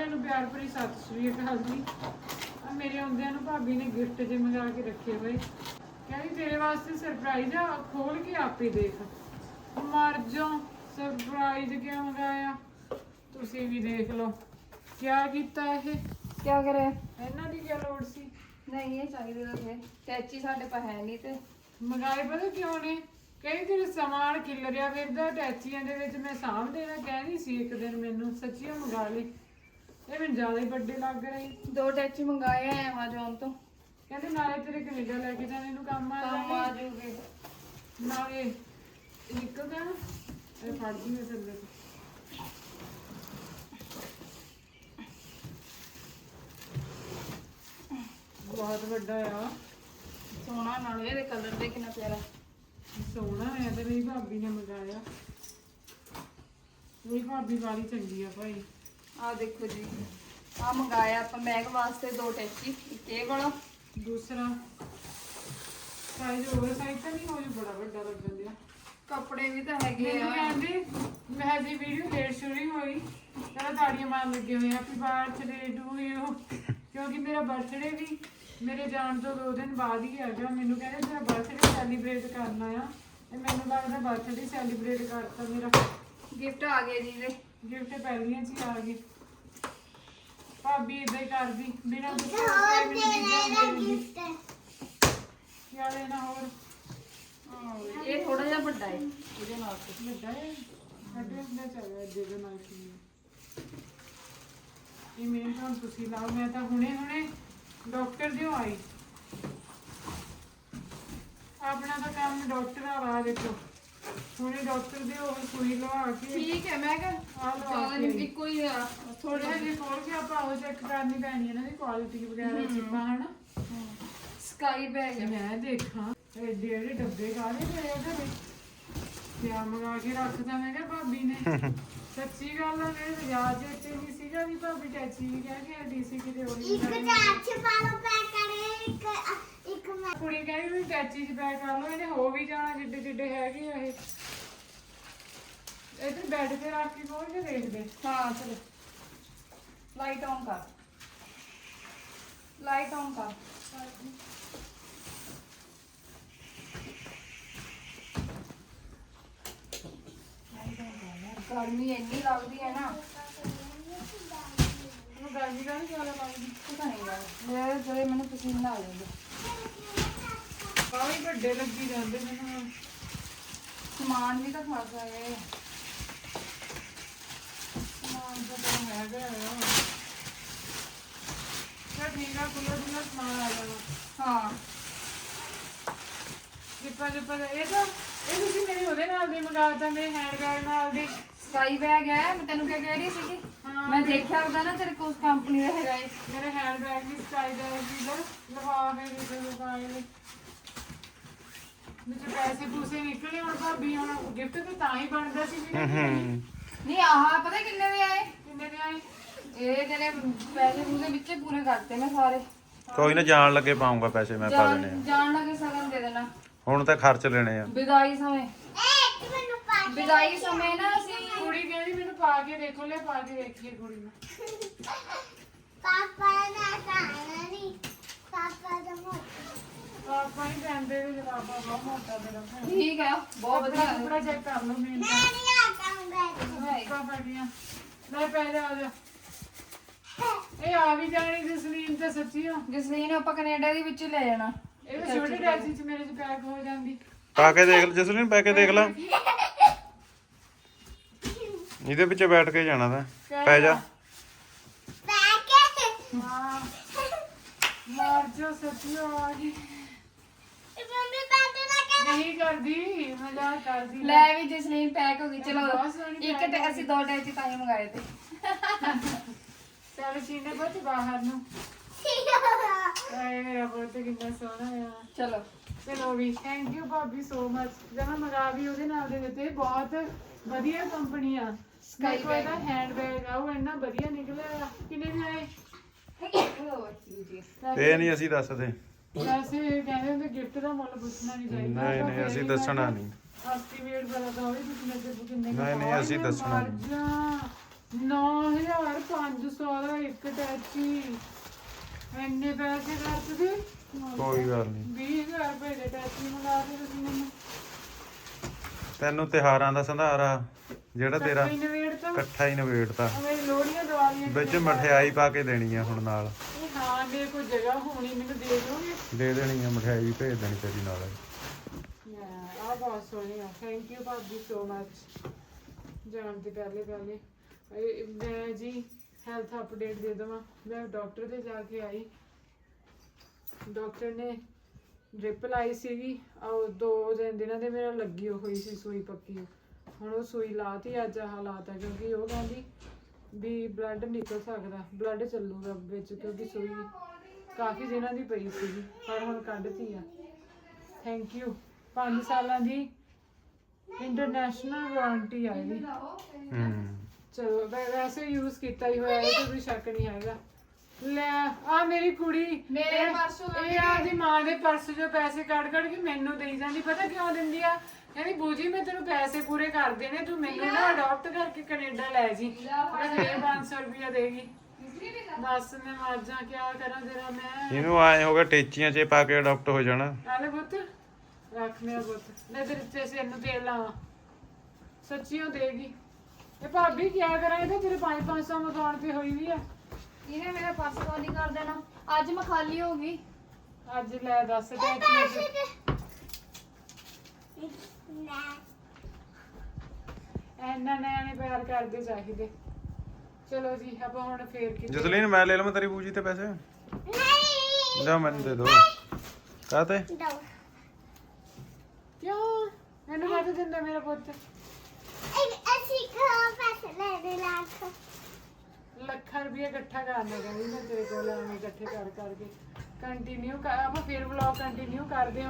ਸਾਰਿਆਂ ਨੂੰ ਪਿਆਰ ਭਰੀ ਸਤਿ ਸ੍ਰੀ ਅਕਾਲ ਜੀ। ਆ ਮੇਰੇ ਆਉਂਦਿਆਂ ਨੂੰ ਭਾਬੀ ਨੇ ਗਿਫਟ ਜੇ ਮੰਗਾ ਕੇ ਰੱਖੇ ਹੋਏ। ਕਹਿੰਦੀ ਤੇਰੇ ਵਾਸਤੇ ਸਰਪ੍ਰਾਈਜ਼ ਆ ਖੋਲ ਕੇ ਆਪੇ ਦੇਖ। ਮਰ ਜਾ ਸਰਪ੍ਰਾਈਜ਼ ਕਿਉਂ ਮੰਗਾਇਆ? ਤੁਸੀਂ ਵੀ ਦੇਖ ਲਓ ਕਿਆ ਕੀਤਾ ਇਹ? ਕਿਆ ਕਰੇ ਇਹਨਾਂ ਦੀ ਕਿਆ ਲੋੜ ਸੀ? ਨਹੀਂ ਇਹ ਚਾਹੀਦੇ ਤਾਂ ਥੇ ਟੈਚੀ ਸਾਡੇ ਪਾ ਹੈ ਨਹੀਂ ਤੇ। ਮੰਗਾਏ ਪਤਾ ਕਿਉਂ ਨੇ? ਕਹਿੰਦੀ ਤੇਰੇ ਸਮਾਨ ਕਿੱਲ ਰਿਆ ਫਿਰਦਾ ਟੈਚੀਆਂ ਦੇ ਵਿੱਚ ਮੈਂ ਸਾਂਭ ਦੇਣਾ। ਕਹਿ ਕਹਿੰਦੀ ਸੀ ਇੱਕ ਦਿਨ ਮੈਨੂੰ ਸੱਚੀ ਮੰਗਾ ਲਈ। ਇਹ ਮੈਨੂੰ ਜ਼ਿਆਦਾ ਹੀ ਵੱਡੇ ਲੱਗ ਰਹੇ। ਦੋ ਟੈਚੀ ਮੰਗਾਏ ਆ ਐਮਾਜ਼ਨ ਤੋਂ। ਕਹਿੰਦੇ ਨਾਲੇ ਤੇਰੇ ਕੈਨੇਡਾ ਲੈ ਕੇ ਜਾਣੇ ਨੂੰ ਕੰਮ ਆ ਕੰਮ ਆ ਜੂਗੇ। ਨਾਲੇ ਨਿਕਲ ਗਿਆ ਇਹ ਫੜ ਗਈ ਮੇਰੇ ਬਹੁਤ ਵੱਡਾ ਆ। ਸੋਹਣਾ ਨਾਲ ਇਹਦੇ ਕਲਰ ਦੇ ਕਿੰਨਾ ਪਿਆਰਾ। ਸੋਹਣਾ ਆ ਤੇ ਮੇਰੀ ਭਾਬੀ ਨੇ ਮੰਗਾਇਆ। ਮੇਰੀ ਭਾਬੀ ਵਾਲੀ ਚੰਗੀ ਆ ਭਾਈ। ਆ ਦੇਖੋ ਜੀ ਆ ਮੰਗਾਇਆ ਆਪਾਂ ਮੈਗ ਵਾਸਤੇ ਦੋ ਟੈਚੀ ਇੱਕ ਇਹ ਵਾਲਾ। ਦੂਸਰਾ ਸਾਈਜ਼ ਓਵਰ ਸਾਈਜ਼ ਤਾਂ ਨਹੀਂ ਹੋਈ ਬੜਾ ਵੱਡਾ ਲੱਗਣ ਦਿਆ ਕੱਪੜੇ ਵੀ ਤਾਂ ਹੈਗੇ ਮੈਨੂੰ ਆ। ਕਹਿੰਦੇ ਮੈਂ ਦੀ ਵੀਡੀਓ ਲੇਟ ਸ਼ੁਰੂ ਹੋਈ। ਕਹਿੰਦਾ ਤਾੜੀਆਂ ਮਾਰਨ ਲੱਗੇ ਹੋਏ ਹੈਪੀ ਬਰਥਡੇ ਟੂ ਯੂ ਕਿਉਂਕਿ ਮੇਰਾ ਬਰਥਡੇ ਵੀ ਮੇਰੇ ਜਾਣ ਤੋਂ ਦੋ ਦਿਨ ਬਾਅਦ ਹੀ ਆ ਹੈਗਾ। ਮੈਨੂੰ ਕਹਿੰਦੇ ਤੇਰਾ ਬਰਥਡੇ ਸੈਲੀਬ੍ਰੇਟ ਕਰਨਾ ਆ। ਤੇ ਮੈਨੂੰ ਲੱਗਦਾ ਬਰਥਡੇ ਸੈਲੀਬ੍ਰੇਟ ਕਰਤਾ ਮੇਰਾ। ਗਿਫਟ ਆ ਗਿਆ ਜੀ ਦੇ ਗਿਫਟ ਪਹਿਲੀਆਂ ਚ ਹੀ ਆ ਗਈ ਭਾਬੀ ਇਦਾਂ ਹੀ ਕਰਦੀ ਬਿਨਾਂ ਪੁੱਛੇ ਉਸੇ ਮੈਨੂੰ ਚੀਜ਼ਾਂ ਦੇ ਦਿੰਦੀ ਕੀ ਲੈਣਾ ਹੋਰ। ਇਹ ਥੋੜਾ ਜਿਹਾ ਵੱਡਾ ਹੈ ਇਹਦੇ ਨਾਲ ਤੇ। ਵੱਡਾ ਹੈ ਵੱਡੇ ਹੁੰਦਾ ਚੱਲਿਆ ਜਿਹਦੇ ਨਾਲ ਕੀ ਇਹ ਮੇਰੇ ਤੋਂ ਤੁਸੀਂ ਲਾਓ ਮੈਂ ਤਾਂ ਹੁਣੇ ਹੁਣੇ ਡਾਕਟਰ ਦਿਓ ਆਈ। ਆਪਣਾ ਤਾਂ ਕੰਮ ਡਾਕਟਰ ਆ ਵਾ ਦੇਖੋ। ਹੁਣੇ ਡਾਕਟਰ ਦਿਓ ਉਹ ਸੂਈ ਲਵਾ ਕੇ ਠੀਕ ਹੈ ਮੈਂ ਕਿਹਾ ਆ ਲਵਾ ਜ਼ਿਆਦਾ ਕੇ। ਨਹੀਂ ਇੱਕੋ ਹੀ ਆ। ਥੋੜਾ ਥੋੜਾ ਜਿਹਾ ਖੋਲ ਕੇ ਆਪਾਂ ਉਹ ਚੈੱਕ ਕਰਨੀ ਪੈਣੀ ਹੈ ਨਾ ਦੀ ਕੁਆਲਿਟੀ ਵਗੈਰਾ ਚਿੱਪਾਂ ਹਨਾ? ਸਕਾਈ ਬੈਗ ਤੇ ਮੈਂ ਦੇਖਾਂ ਐਡੇ ਐਡੇ ਡੱਬੇ ਕਾਹਦੇ ਪਏ ਉਹਦੇ ਵਿੱਚ ਕਿਆ ਮੰਗਾ ਕੇ ਰੱਖਦਾ ਮੈਂ ਕਿਹਾ ਭਾਬੀ ਨੇ। ਸੱਚੀ ਗੱਲ ਆ ਮੇਰੇ ਯਾਦ ਦੇ ਉੱਤੇ ਨਹੀਂ ਸੀਗਾ ਵੀ ਭਾਬੀ ਟੈਚੀ ਵੀ ਕਹਿ ਕੇ ਹਟੀ ਸੀ ਕਿਤੇ ਉਹੀ ਇੱਕ ਚਾਚ ਪਾਲੋ ਪੈਕ ਕਰੇ ਇੱਕ ਕੁੜੀ ਕਹਿੰਦੀ ਵੀ ਟੈਚੀ ਚ ਪੈਕ ਕਰ ਲਓ ਇਹਨੇ ਹੋ ਵੀ ਜਾਣਾ ਜਿੱਡੇ ਜਿੱਡੇ ਹੈਗੇ ਆ ਇਹ। ਇੱਧਰ ਬੈੱਡ ਤੇ ਰੱਖ ਕੇ ਖੋਲ ਕੇ ਦੇਖਦੇ ਹਾਂ ਚਲੋ। ਲਾਈਟ ਆਨ ਕਰ। ਲਾਈਟ ਆਨ ਕਰ। ਗਰਮੀ ਇੰਨੀ ਲੱਗਦੀ ਹੈ ਨਾ। ਉਹਨੂੰ ਗਰਮੀ ਦਾ ਨਹੀਂ ਜ਼ਿਆਦਾ ਲੱਗਦੀ ਪਤਾ ਨਹੀਂ ਯਾਰ। ਮੇਰੇ ਜਿਹੜੇ ਮੈਨੂੰ ਪਸੀਨਾ ਆ ਜਾਂਦਾ। ਕਾਹੀ ਵੱਡੇ ਲੱਗੀ ਜਾਂਦੇ ਮੈਨੂੰ ਸਮਾਨ ਵੀ ਤਾਂ ਖਾਸਾ ਹੈ। ਸਮਾਨ ਤਾਂ ਬੜਾ ਹੈਗਾ ਆ। ਚਲ ਠੀਕ ਆ ਖੁੱਲਾ ਖੁੱਲਾ ਸਮਾਨ ਆ ਜਾਣਾ। ਹਾਂ। ਜਿੱਪਾ ਜਿੱਪਾ ਦਾ- ਇਹ ਤਾਂ ਇਹ ਤੁਸੀਂ ਮੇਰੇ ਉਹਦੇ ਨਾਲ ਦੀ ਮੰਗਾਤਾ ਮੇਰੇ ਹੈਂਡਬੈਗ ਨਾਲ ਦੀ। ਸਕਾਈ ਬੈਗ ਹੈ ਮੈਂ ਤੈਨੂੰ ਕਿਹਾ ਕਹਿ ਰਹੀ ਸੀਗੀ? ਮੈਂ ਦੇਖਿਆ ਉਹਦਾ ਨਾ ਤੇਰੇ ਕੋਲ ਕੰਪਨੀ ਦਾ ਹੈਗਾ ਏ। ਮੇਰੇ ਹੈਂਡਬੈਗ ਵੀ ਚਾਹੀਦਾ ਹੈ ਸੀਗਾ ਲਫਾਫੇ ਦੇ ਲਗਾਏ ਨੇ। ਵਿੱਚ ਪੈਸੇ ਪੂਸੇ ਨਿਕਲੇ ਹੁਣ ਭਾਬੀ ਹੁਣ ਗਿਫਟ ਤਾਂ ਤਾਂ ਹੀ ਬਣਦਾ ਸੀ ਵੀ ਨਹੀਂ ਆਹ ਪਤਾ ਕਿੰਨੇ ਦੇ ਆਏ? ਕਿੰਨੇ ਦੇ ਆਏ? ਇਹ ਤੇਰੇ ਪੈਸੇ ਪੂਸੇ ਵਿੱਚੇ ਪੂਰੇ ਕਰਤੇ ਮੈਂ ਸਾਰੇ। ਕੋਈ ਨਾ ਜਾਣ ਲੱਗੇ ਪਾਉਂਗਾ ਪੈਸੇ ਮੈਂ ਪਾ ਦੇਣੇ ਜਾਣ ਜਾਣ ਲੱਗੇ ਸਗਨ ਦੇ ਦੇਣਾ। ਆ ਹੁਣ ਤਾਂ ਖਰਚ ਲੈਣੇ ਆ। ਵਿਦਾਈ ਸਮੇਂ। ਏ ਇੱਕ ਮੈਨੂੰ ਪਾ ਵਿਦਾਈ ਸਮੇਂ ਨਾ ਅਸੀਂ ਕੁੜੀ ਕਹਿੰਦੀ ਮੈਨੂੰ ਪਾ ਕੇ ਦੇਖੋ ਲੈ ਪਾ ਕੇ ਦੇਖੀਏ ਕੁੜੀ ਨੂੰ ਪਾਪਾ ਨਾ ਖਾਣਾ ਨਹੀਂ ਪਾਪਾ ਦਾ ਆਪਾਂ ਹੀ ਪੈਂਦੇ ਵੀ ਜਵਾਬਾ ਬਹੁਤ ਮੋਟਾ ਮੇਰਾ ਭੈਣ ਠੀਕ ਹੈ ਬਹੁਤ ਵਧੀਆ। ਕੱਪੜਾ ਚੈੱਕ ਕਰ ਲਓ ਮੇਨ ਮੈਂ ਨਹੀਂ। ਆਉਂਗਾ ਤਾਂ ਪੜੀਆਂ ਲੈ ਪੈ ਜਾ ਆ ਜਾ। ਇਹ ਆ ਵੀ ਜਾਣੀ ਜਸਲੀਨ ਤੇ ਸੱਚੀ ਆ। ਜਸਲੀਨ ਆਪਾਂ ਕੈਨੇਡਾ ਦੇ ਵਿੱਚ ਲੈ ਜਾਣਾ। ਇਹ ਵੀ ਛੋਟੀ ਟੈਕਸੀ ਚ ਮੇਰੇ ਚ ਪੈਕ ਹੋ ਜਾਂਦੀ। ਪਾ ਕੇ ਦੇਖ ਲੈ ਜਸਲੀਨ ਪਾ ਕੇ ਦੇਖ ਲੈ। ਇਹਦੇ ਵਿੱਚ ਬੈਠ ਕੇ ਜਾਣਾ ਤਾਂ। ਪੈ ਜਾ। ਪੈਕੇ ਹਾਂ। ਮਾਰ ਜੋ ਸੱਚੀ ਆ ਗਈ। ਨਾ ਨਹੀਂ ਕਰਦੀ ਮਜ਼ਾਕ ਕਰਦੀ। ਲੈ ਵੀ ਜਸਲੀਨ ਪੈਕ ਹੋ ਗਈ ਚਲੋ ਬਹੁਤ ਸੋਹਣੀ ਇੱਕ ਤੇ ਅਸੀਂ ਦੋ ਟੈਚੀ ਤਾਂ ਹੀ ਮੰਗਾਏ ਤੇ। ਚੱਲ ਸੀਨੇ ਬਹੁਤ ਬਾਹਰ ਨੂੰ। ਆਏ ਮੇਰਾ ਬਹੁਤ ਕਿੰਨਾ ਸੋਹਣਾ ਆ। ਚਲੋ। ਚਲੋ ਵੀ ਥੈਂਕ ਯੂ ਭਾਬੀ ਸੋ ਮਚ ਜਮਾ ਮੰਗਾ ਵੀ ਉਹਦੇ ਨਾਲ ਦੇ ਦਿੱਤੇ ਬਹੁਤ ਵਧੀਆ ਕੰਪਨੀ ਆ। Sky ਸਕਾਈ ਬੈਗ ਦਾ ਹੈਂਡ ਬੈਗ ਆ ਉਹ ਇੰਨਾ ਵਧੀਆ ਨਿਕਲਿਆ ਆ। ਕਿੰਨੇ ਦੇ ਆਏ? ਇਹ ਨਹੀਂ ਅਸੀਂ ਦੱਸਦੇ। ਵੈਸੇ ਕਹਿੰਦੇ ਹੁੰਦੇ ਗਿਫਟ ਦਾ ਮੁੱਲ ਪੁੱਛਣਾ ਨਹੀਂ ਚਾਹੀਦਾ। ਨਹੀਂ ਨਹੀਂ ਅਸੀਂ ਦੱਸਣਾ ਨਹੀਂ ਐਸਟੀਮੇਟ ਪਤਾ ਤਾਂ ਹੋਵੇ ਤੁਸੀਂ ਮੇਰੇ ਤੋਂ ਕਿੰਨੇ ਨਹੀਂ, ਨਹੀਂ, ਅਸੀਂ ਦੱਸਣਾ ਨਹੀਂ। ਨਹੀਂ 9500 ਦਾ ਇੱਕ ਟੈਚੀ ਇੰਨੇ ਪੈਸੇ ਖਰਚਦੇ? ਕੋਈ ਗੱਲ ਨਹੀਂ 20000 ਰੁਪਏ ਦੇ ਟੈਚੀ ਮੰਗਾ ਕੇ ਤੁਸੀਂ ਮੈਨੂੰ। ਤੈਨੂੰ ਤਿਹਾਰਾਂ ਦਾ ਸੰਧਾਰਾ ਜਿਹੜਾ ਤੇਰਾ ਇਕੱਠਾ ਹੀ ਨਵੇੜਤਾ ਮੇਰੀ ਲੋੜੀਆਂ ਦੀਵਾਲੀਆਂ ਵਿੱਚ ਮਠਿਆਈ ਪਾ ਕੇ ਦੇਣੀ ਆ ਹੁਣ ਨਾਲ। ਹਾਂ ਮੇਰੇ ਕੋਲ ਜਗ੍ਹਾ ਹੋਣੀ ਮੈਨੂੰ ਦੇ ਦੋਗੇ ਦੇ ਦੇਣੀ ਆ ਮਠਿਆਈ ਵੀ ਭੇਜ ਦੇਣੀ ਤੇਰੀ ਨਾਲ। ਆ ਬਹੁਤ ਸੋਹਣੀ ਆ। ਥੈਂਕ ਯੂ ਭਾਬੀ ਸੋ ਮਚ ਜਾਣ ਤੇ ਪਹਿਲੇ ਪਹਿਲੇ। ਇਹ ਮੈਂ ਜੀ ਹੈਲਥ ਅਪਡੇਟ ਦੇ ਦਵਾਂ। ਮੈਂ ਡਾਕਟਰ ਦੇ ਜਾ ਕੇ ਆਈ। ਡਾਕਟਰ ਨੇ ਡ੍ਰਿਪ ਲਾਈ ਸੀਗੀ। ਉਹ ਦੋ ਦਿਨ ਦਿਨਾਂ ਦੇ ਮੇਰਾ ਲੱਗੀ ਹੋਈ ਸੀ ਸੂਈ ਪੱਕੀ। ਹੁਣ ਉਹ ਸੂਈ ਲਾਤੀ ਅੱਜ ਆਹ ਲਾਤਾ ਕਿਉਂਕਿ ਉਹ ਕਹਿੰਦੀ ਵੀ ਬਲੱਡ ਨਿਕਲ ਸਕਦਾ ਬਲੱਡ ਚੱਲੂਗਾ ਵਿੱਚ ਕਿਉਂਕਿ ਸੂਈ ਕਾਫੀ ਦਿਨਾਂ ਦੀ ਪਈ ਸੀਗੀ ਪਰ ਹੁਣ ਕੱਢਤੀ ਆ ਥੈਂਕ ਯੂ 5 ਸਾਲਾਂ ਦੀ ਇੰਟਰਨੈਸ਼ਨਲ ਵਾਰੰਟੀ ਆ ਇਹਦੀ ਹੂੰ ਚਲੋ ਵੈ- ਵੈਸੇ ਯੂਜ਼ ਕੀਤਾ ਹੀ ਹੋਇਆ ਇਹ ਕੋਈ ਸ਼ੱਕ ਨਹੀਂ ਹੈਗਾ। ਲੈ ਆ ਮੇਰੀ ਕੁੜੀ। ਮੇਰੇ ਇਹ- ਪਰਸ ਉਹਨਾਂ ਇਹ ਆਦੀ ਮਾਂ ਦੇ ਪਰਸ ਚੋਂ ਪੈਸੇ ਕੱਢ ਕੱਢ ਕੇ ਮੈਨੂੰ ਦੇਈ ਜਾਂਦੀ। ਪਤਾ ਕਿਉਂ ਦਿੰਦੀ ਆ? ਕਹਿੰਦੀ ਬੂਜੀ ਮੈਂ ਤੈਨੂੰ ਪੈਸੇ ਪੂਰੇ ਕਰ ਦੇਣੇ ਤੂੰ ਮੈਨੂੰ ਨਾ ਅਡਾਪਟ ਕਰਕੇ ਕੈਨੇਡਾ ਲੈ ਜੀ। ਮੈਂ ਇਹ 500 ਰੁਪਇਆ ਦੇਗੀ ਦੱਸ ਮੈਂ ਮਾਜਾਂ ਕੀ ਕਰਾਂ ਤੇਰਾ ਮੈਂ? ਇਹਨੂੰ ਆਏ ਹੋਗਾ ਟੇਚੀਆਂ 'ਚ ਪਾ ਕੇ ਅਡਾਪਟ ਹੋ ਜਾਣਾ। ਆਲੇ ਪੁੱਤ ਰੱਖ ਮੇਰਾ ਪੁੱਤ। ਲੈ ਤੇਰੇ ਤੇ ਸਿਰ ਨੂੰ ਤੇਲ ਲਾਵਾਂ। ਸੱਚੀਓ ਦੇਗੀ ਇਹ ਭਾਬੀ ਕੀ ਕਰਾਂ ਇਹ ਤਾਂ ਤੇਰੇ 5-500 ਮਕਾਨ ਤੇ ਹੋਈ ਵੀ ਆ। ਇਹਨੇ ਮੇਰਾ ਪਰਸ ਖਾਲੀ ਕਰ ਦੇਣਾ। ਅੱਜ ਮੈਂ ਖਾਲੀ ਹੋ ਗਈ। ਅੱਜ ਲੈ ਦੱਸ ਤੇ ਚੀਜ਼ ਨਾ ਐਨਾ ਨਿਆਣੇ ਪਿਆਰ ਕਰਦੇ ਚਾਹੀਦੇ। ਚਲੋ ਜੀ ਆਪਾਂ ਹੁਣ ਫੇਰ ਕਿਤੇ ਜਸਲੀਨ ਮੈਂ ਲੈ ਲਵਾਂ ਤੇਰੀ ਬੂਜੀ ਤੇ ਪੈਸੇ। ਨਹੀਂ। ਜਾ ਮੈਨੂੰ ਦੇ ਦੋ। ਕਾਤੇ ਦੋ। ਕਿਉਂ? ਮੈਨੂੰ ਕਾਹਤੇ ਦਿੰਦਾ ਮੇਰਾ ਪੁੱਤ। ਇੱਕ ਅਸੀਂ ਖਾ ਪੈਸੇ ਲੈ ਦੇ ਲੱਖ? ਲੱਖਾਂ ਰੁਪਏ ਇਕੱਠਾ ਕਰਨਾ ਕਹਿੰਦੀ ਮੈਂ ਤੇਰੇ ਕੋਲ ਐਵੇਂ ਇਕੱਠੇ ਕਰ ਕਰਕੇ ਕੰਟੀਨਿਊ ਆਪਾਂ ਫਿਰ ਵਲੌਗ ਕੰਟੀਨਿਊ ਕਰਦੇ ਹਾਂ।